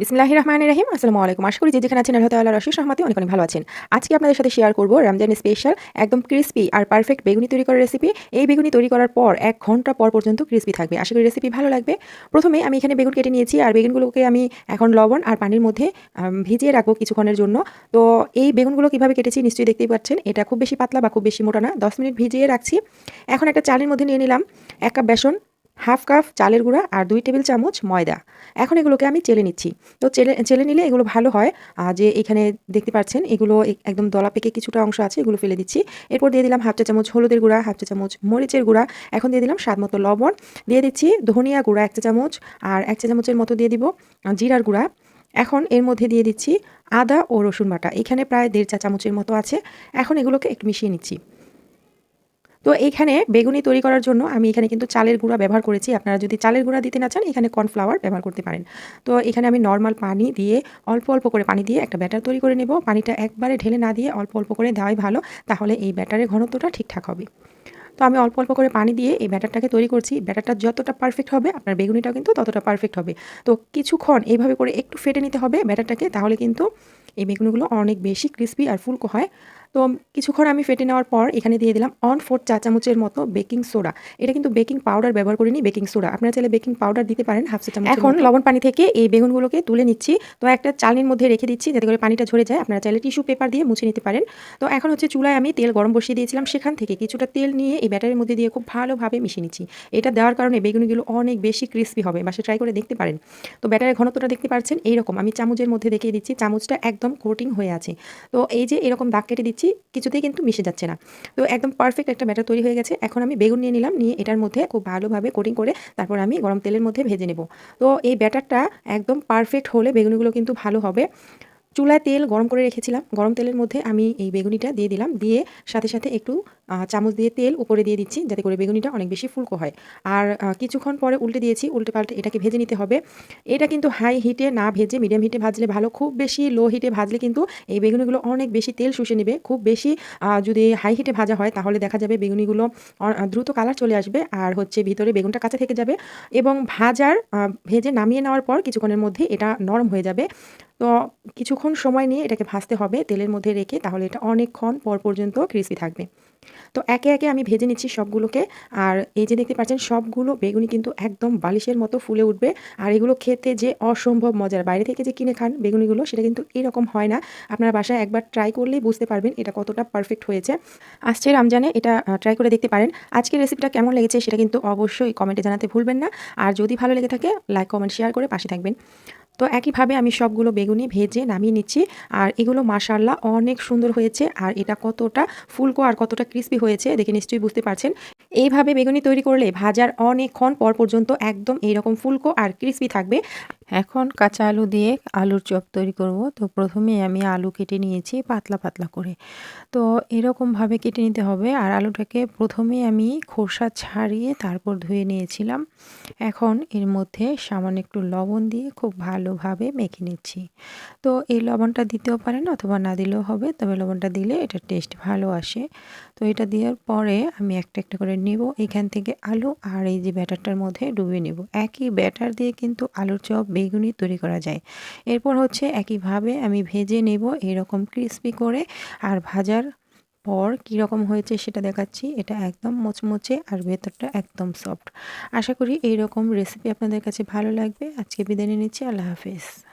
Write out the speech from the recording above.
বিসমিল্লাহির রহমান রহিম আসসালামু আলাইকুম। আশা করি যে যেখানে আছেন আল্লাহ তাল্লাহ রশিদ রহমাতি অনেক অনেক ভালো আছেন। আজকে আপনাদের সাথে শেয়ার করব রমজান স্পেশাল একদম ক্রিস্পি আর পারফেক্ট বেগুনি তৈরি করার রেসিপি এই বেগুনি তৈরি করার পর এক ঘণ্টা পর পর্যন্ত ক্রিস্পি থাকবে। আশা করি রেসিপি ভালো লাগবে। প্রথমে আমি এখানে বেগুন কেটে নিয়েছি আর বেগুনগুলোকে আমি এখন লবণ আর পানির মধ্যে ভিজিয়ে রাখব কিছুক্ষণের জন্য। তো এই বেগুনগুলো কীভাবে কেটেছি নিশ্চয়ই দেখতেই পাচ্ছেন। এটা খুব বেশি পাতলা বা খুব বেশি মোটা না। দশ মিনিট ভিজিয়ে রাখছি। এখন একটা চালের মধ্যে নিয়ে নিলাম এক কাপ বেসন হাফ কাপ চালের গুঁড়া আর দুই টেবিল চামচ ময়দা। এখন এগুলোকে আমি চেলে নিচ্ছি। তো চেলে চেলে নিলে এগুলো ভালো হয়। যে এখানে দেখতে পাচ্ছেন, এগুলো এক- একদম দলা পেকে কিছুটা অংশ আছে, এগুলো ফেলে দিচ্ছি। এরপর দিয়ে দিলাম হাফ চা চামচ হলুদের গুঁড়া, হাফ চা চামচ মরিচের গুঁড়া। এখন দিয়ে দিলাম স্বাদ মতো লবণ। দিয়ে দিচ্ছি ধনিয়া গুঁড়া এক চা চামচ আর এক চা চামচের মতো দিয়ে দিব জিরার গুঁড়া। এখন এর মধ্যে দিয়ে দিচ্ছি আদা ও রসুন বাটা। এখানে প্রায় দেড় চা চামচের মতো আছে। এখন এগুলোকে একটু মিশিয়ে নিচ্ছি। তো এইখানে বেগুনি তৈরি করার জন্য আমি এখানে কিন্তু চালের গুঁড়া ব্যবহার করেছি। আপনারা যদি চালের গুঁড়া দিতে না চান, এখানে কর্নফ্লাওয়ার ব্যবহার করতে পারেন। তো এখানে আমি নর্মাল পানি দিয়ে অল্প অল্প করে পানি দিয়ে একটা ব্যাটার তৈরি করে নেব। পানিটা একবারে ঢেলে না দিয়ে অল্প অল্প করে দেওয়াই ভালো, তাহলে এই ব্যাটারের ঘনত্বটা ঠিকঠাক হবে। তো আমি অল্প অল্প করে পানি দিয়ে এই ব্যাটারটাকে তৈরি করছি। ব্যাটারটা যতটা পারফেক্ট হবে, আপনার বেগুনিটাও কিন্তু ততটা পারফেক্ট হবে। তো কিছুক্ষণ এইভাবে করে একটু ফেটে নিতে হবে ব্যাটারটাকে, তাহলে কিন্তু এই বেগুনগুলো অনেক বেশি ক্রিস্পি আর ফুলকো হয়। তো কিছুক্ষণ আমি ফেটে নেওয়ার পর এখানে দিয়ে দিলাম অন ফোর চা চামচের মতো বেকিং সোডা এটা কিন্তু বেকিং পাউডার ব্যবহার করিনি বেকিং সোডা আপনারা চাইলে বেকিং পাউডার দিতে পারেন হাফ চা চামচ এখন লবণ পানি থেকে এই বেগুনগুলোকে তুলে নিচ্ছি। তো একটা চালনির মধ্যে রেখে দিচ্ছি যাতে করে পানিটা ঝরে যায়। আপনারা চাইলে টিস্যু পেপার দিয়ে মুছে নিতে পারেন। তো এখন হচ্ছে চুলায় আমি তেল গরম বসিয়ে দিয়েছিলাম সেখান থেকে। কিছুটা তেল নিয়ে এই ব্যাটারের মধ্যে দিয়ে খুব ভালোভাবে মিশিয়ে নিচ্ছি। এটা দেওয়ার কারণে বেগুনগুলো অনেক বেশি ক্রিস্পি হবে। বাসে ট্রাই করে দেখতে পারেন। তো ব্যাটারের ঘনত্বটা দেখতে পাচ্ছেন এইরকম। আমি চামচের মধ্যে দেখিয়ে দিচ্ছি চামচটা একদম কোটিং হয়ে আছে। তো এই যে এরকম দাগ কেটে দিচ্ছি কিছুতেই কিন্তু মিশে যাচ্ছে না। তো একদম পারফেক্ট একটা ব্যাটার তৈরি হয়ে গেছে। এখন আমি বেগুন নিয়ে নিলাম, নিয়ে এটার মধ্যে খুব ভালোভাবে কোটিং করে তারপর আমি গরম তেলের মধ্যে ভেজে নেব। তো এই ব্যাটারটা একদম পারফেক্ট হলে বেগুনগুলো কিন্তু ভালো হবে। চুলায় তেল গরম করে রেখেছিলাম। গরম তেলের মধ্যে আমি এই বেগুনিটা দিয়ে দিলাম। দিয়ে সাথে সাথে একটু চামচ দিয়ে তেল উপরে দিয়ে দিচ্ছি যাতে করে বেগুনিটা অনেক বেশি ফুলকো হয়। আর কিছুক্ষণ পরে উল্টে দিয়েছি, উল্টে পাল্টে এটাকে ভেজে নিতে হবে। এটা কিন্তু হাই হিটে না ভেজে মিডিয়াম হিটে ভাজলে ভালো। খুব বেশি লো হিটে ভাজলে কিন্তু এই বেগুনিগুলো অনেক বেশি তেল শুষে নেবে। খুব বেশি যদি হাই হিটে ভাজা হয় তাহলে দেখা যাবে বেগুনিগুলো দ্রুত কালার চলে আসবে আর হচ্ছে ভিতরে বেগুনটা কাঁচা থেকে যাবে। এবং ভাজার ভেজে নামিয়ে নেওয়ার পর কিছুক্ষণের মধ্যে এটা নরম হয়ে যাবে। তো কিছুক্ষণ সময় নিয়ে এটাকে ভাজতে হবে তেলের মধ্যে রেখে, তাহলে এটা অনেকক্ষণ পর পর্যন্ত ক্রিসপি থাকবে। তো একে একে আমি ভেজে নিচ্ছি সবগুলোকে, আর এই যে দেখতে পাচ্ছেন সবগুলো বেগুনি কিন্তু একদম বালিশের মতো ফুলে উঠবে। আর এগুলো খেতে যে অসম্ভব মজার, বাইরে থেকে যে কিনে খান বেগুনিগুলো, সেটা কিন্তু এরকম হয় না। আপনার বাসায় একবার ট্রাই করলেই বুঝতে পারবেন এটা কতটা পারফেক্ট হয়েছে। আসছে রমজানে, এটা ট্রাই করে দেখতে পারেন। আজকের রেসিপিটা কেমন লেগেছে সেটা কিন্তু অবশ্যই কমেন্টে জানাতে ভুলবেন না। আর যদি ভালো লেগে থাকে লাইক কমেন্ট শেয়ার করে পাশে থাকবেন। তো একইভাবে আমি সবগুলো বেগুনি ভেজে নামিয়ে নিচ্ছি। আর এগুলো মাশাল্লাহ অনেক সুন্দর হয়েছে। আর এটা কতটা ফুলকো আর কতটা ক্রিস্পি হয়েছে দেখে নিশ্চয়ই বুঝতে পারছেন। এইভাবে বেগুনি তৈরি করলে ভাজার অনেকক্ষণ পর পর্যন্ত একদম এইরকম ফুলকো আর ক্রিস্পি থাকবে। এখন কাঁচা আলু দিয়ে আলুর চপ তৈরি করব। তো প্রথমে আমি আলু কেটে নিয়েছি পাতলা পাতলা করে। তো এরকমভাবে কেটে নিতে হবে। আর আলুটাকে প্রথমে আমি খোসা ছাড়িয়ে তারপর ধুয়ে নিয়েছিলাম। এখন এর মধ্যে সামান্য একটু লবণ দিয়ে খুব ভালোভাবে মেখে নিচ্ছি। তো এই লবণটা দিতেও পারেন অথবা না দিলেও হবে। তবে লবণটা দিলে এটা টেস্ট ভালো আসে। তো এটা দেওয়ার পরে আমি একটা একটা করে নেব এখান থেকে আলু আর এই যে ব্যাটারটার মধ্যে ডুবিয়ে নেব। একই ব্যাটার দিয়ে কিন্তু আলুর চপ বেগুনি তৈরি করা যায়। এরপর হচ্ছে একইভাবে আমি ভেজে নেব এরকম ক্রিস্পি করে। আর ভাজার পর কীরকম হয়েছে সেটা দেখাচ্ছি। এটা একদম মচমচে আর ভেতরটা একদম সফট আশা করি এই রকম রেসিপি আপনাদের কাছে ভালো লাগবে। আজকে বিদায় নিচ্ছি। আল্লাহ হাফেজ।